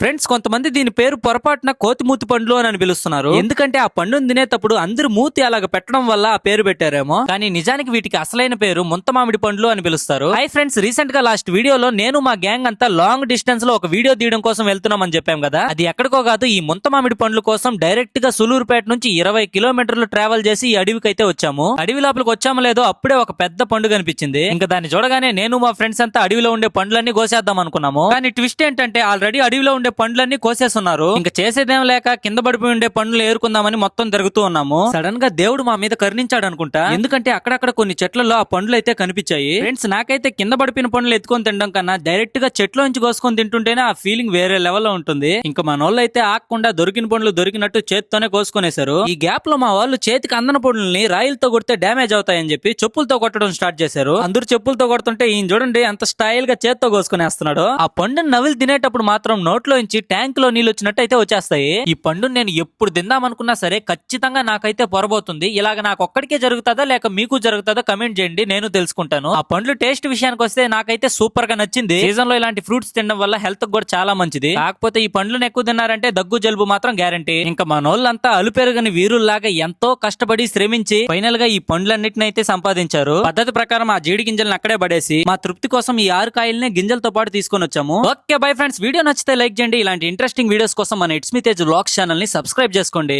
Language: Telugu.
ఫ్రెండ్స్ కొంతమంది దీని పేరు పొరపాటున కోతిమూతి పండ్లు అని పిలుస్తున్నారు. ఎందుకంటే ఆ పండును తినేటప్పుడు అందరు మూతి అలాగ పెట్టడం వల్ల ఆ పేరు పెట్టారేమో. కానీ నిజానికి వీటికి అసలైన పేరు ముంత మామిడి పండ్లు అని పిలుస్తారు. హై ఫ్రెండ్స్ రీసెంట్గా లాస్ట్ వీడియోలో నేను మా గ్యాంగ్ అంతా లాంగ్ డిస్టెన్స్లో ఒక వీడియో తీయడం కోసం వెళ్తున్నామని చెప్పాం కదా. అది ఎక్కడికో కాదు ఈ ముంత మామిడి పండ్ల కోసం డైరెక్ట్గా సులూరుపేట నుంచి ఇరవై కిలోమీటర్లు ట్రావెల్ చేసి ఈ అడవికి అయితే వచ్చాము. అడవి లోపలికి వచ్చాము లేదో అప్పుడే ఒక పెద్ద పండు కనిపించింది ఇంకా దాన్ని చూడగానే నేను మా ఫ్రెండ్స్ అంతా అడవిలో ఉండే పండ్లన్నీ కోసేద్దాం అనుకున్నాము. కానీ ట్విస్ట్ ఏంటంటే ఆల్రెడీ అడవిలో ఉండే పండ్లన్నీ కోసేస్తున్నారు ఇంకా చేసేదేం లేక కింద పడిపోయి ఉండే పండ్లు ఏరుకుందామని మొత్తం తిరుగుతూ ఉన్నాము. సడన్గా దేవుడు మా మీద కరుణించాడు అనుకుంటా ఎందుకంటే అక్కడక్కడ కొన్ని చెట్లలో ఆ పండ్లు అయితే కనిపించాయి. ఫ్రెండ్స్ నాకైతే కింద పడిపోయిన పండ్లు ఎత్తుకొని తినడం కన్నా డైరెక్ట్గా చెట్లో నుంచి కోసుకొని తింటుంటేనే ఆ ఫీలింగ్ వేరే లెవెల్లో ఉంటుంది. ఇంకా మన వాళ్ళు అయితే ఆగకుండా దొరికిన పండ్లు దొరికినట్టు చేత్తోనే కోసుకునేశారు. ఈ గ్యాప్లో మా వాళ్ళు చేతికి అందని పండ్లని రాయిలతో కొడితే డ్యామేజ్ అవుతాయని చెప్పి చెప్పులతో కొట్టడం స్టార్ట్ చేశారు. అందరూ చెప్పులతో కొడుతుంటే ఈయన చూడండి ఎంత స్టైల్గా చేత్తో కోసుకునేస్తున్నాడు. ఆ పండుని నవిలి తినేటప్పుడు మాత్రం నోట్లో నుంచి ట్యాంక్లో నీళ్ళు వచ్చినట్టు అయితే వచ్చేస్తాయి. ఈ పండుని నేను ఎప్పుడు తిందామనుకున్నా సరే ఖచ్చితంగా నాకైతే పొరబోతుంది. ఇలాగ నాకు ఒక్కడికే జరుగుతుందా లేక మీకు జరుగుతుందా కమెంట్ చేయండి నేను తెలుసుకుంటాను. ఆ పండ్లు టేస్ట్ విషయానికి వస్తే నాకైతే సూపర్గా నచ్చింది. సీజన్లో ఇలాంటి ఫ్రూట్స్ తినడం వల్ల హెల్త్ కూడా చాలా మంచిది. కాకపోతే ఈ పండ్లను ఎక్కువ తిన్నారంటే దగ్గు జలుబు మాత్రం గ్యారంటీ. ఇంకా మనోళ్ళంతా అలుపెరగని వీరుల్లాగా ఎంతో కష్టపడి శ్రమించి ఫైనల్గా ఈ పండ్లన్నిటిని అయితే సంపాదించారు. పద్ధతి ప్రకారం ఆ జీడి గింజలను అక్కడే పడేసి మా తృప్తి కోసం ఈ ఆరు కాయల్ని గింజలతో పాటు తీసుకొని వచ్చాము ఓకే బై ఫ్రెండ్స్. వీడియో నచ్చితే లైక్ చేయండి ఇలాంటి ఇంట్రెస్టింగ్ వీడియోస్ కోసం మన ఇట్స్ మీ తేజ్ వ్లాగ్స్ ఛానల్ని సబ్స్క్రైబ్ చేసుకోండి.